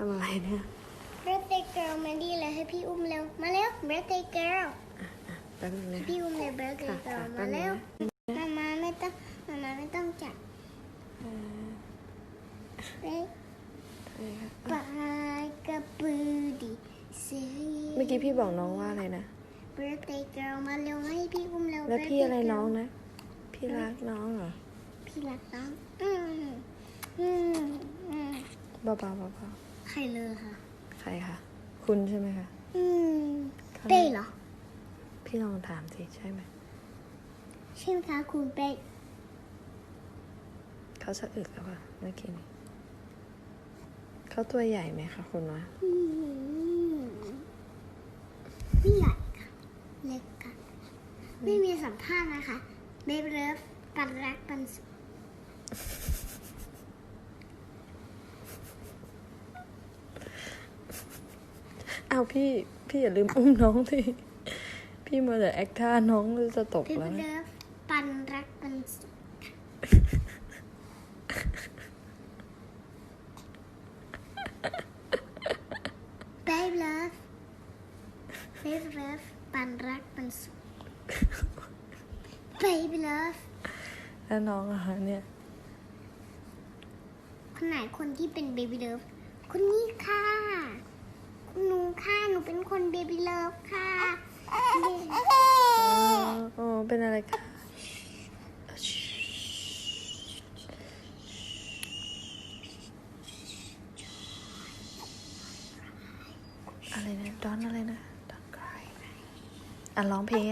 ทำอะไรเนี่ย birthday girl มาดีเลยให้พี่อุ้มเร็ว มาเร็ว birthday girl แป๊บนึงนะ พี่อุ้มเลย birthday ค่ะ girl ค่ะมาเร็วแป๊บนึงมามาไม่ต้องมามาไม่ต้องจับเออเอ้ยอะไรคะปากกระปือดีสีเมื่อกี้พี่บอกน้องว่าอะไรนะ birthday girl มาเร็วให้พี่อุ้มเร็ว แล้วพี่ birthday อะไร girl น้องนะ พี่รักน้องเหรอ พี่รักน้องอืมอืมอืม เบาๆเบา ใครเลยค่ะๆใครคะ คุณใช่ไหมคะ อืมค่ะเป้เหรอ พี่ลองถามสิใช่ไหม ใช่ไหมคะคุณเป้เขาสะอึกหรือเปล่าเมื่อกี้นี้เขาตัวใหญ่ไหมคะคุณวะอืมไม่ใหญ่ค่ะ เล็กค่ะ ไม่มีสัมภาษณ์นะคะเบฟเลิฟปันรักปันสุข อ้าวพี่พี่อย่าลืมอุ้มน้องสิพี่มาแต่แอคท่าน้องจะตกเบฟแล้วนะเลิฟปันรักปันสุขเบฟเลิฟเบฟเลิฟปันรักปันสุขเบฟเลิฟแล้วน้องอะคะเนี่ย คนไหนคนที่เป็นเบบี้เลิฟคนนี้ค่ะคุณหนูค่ะหนู เป็นคนเบบี้เลิฟค่ะอ๋อเป็นอะไรคะอะไรนะดอนอะไรนะดอนคลายอะร้องเพลง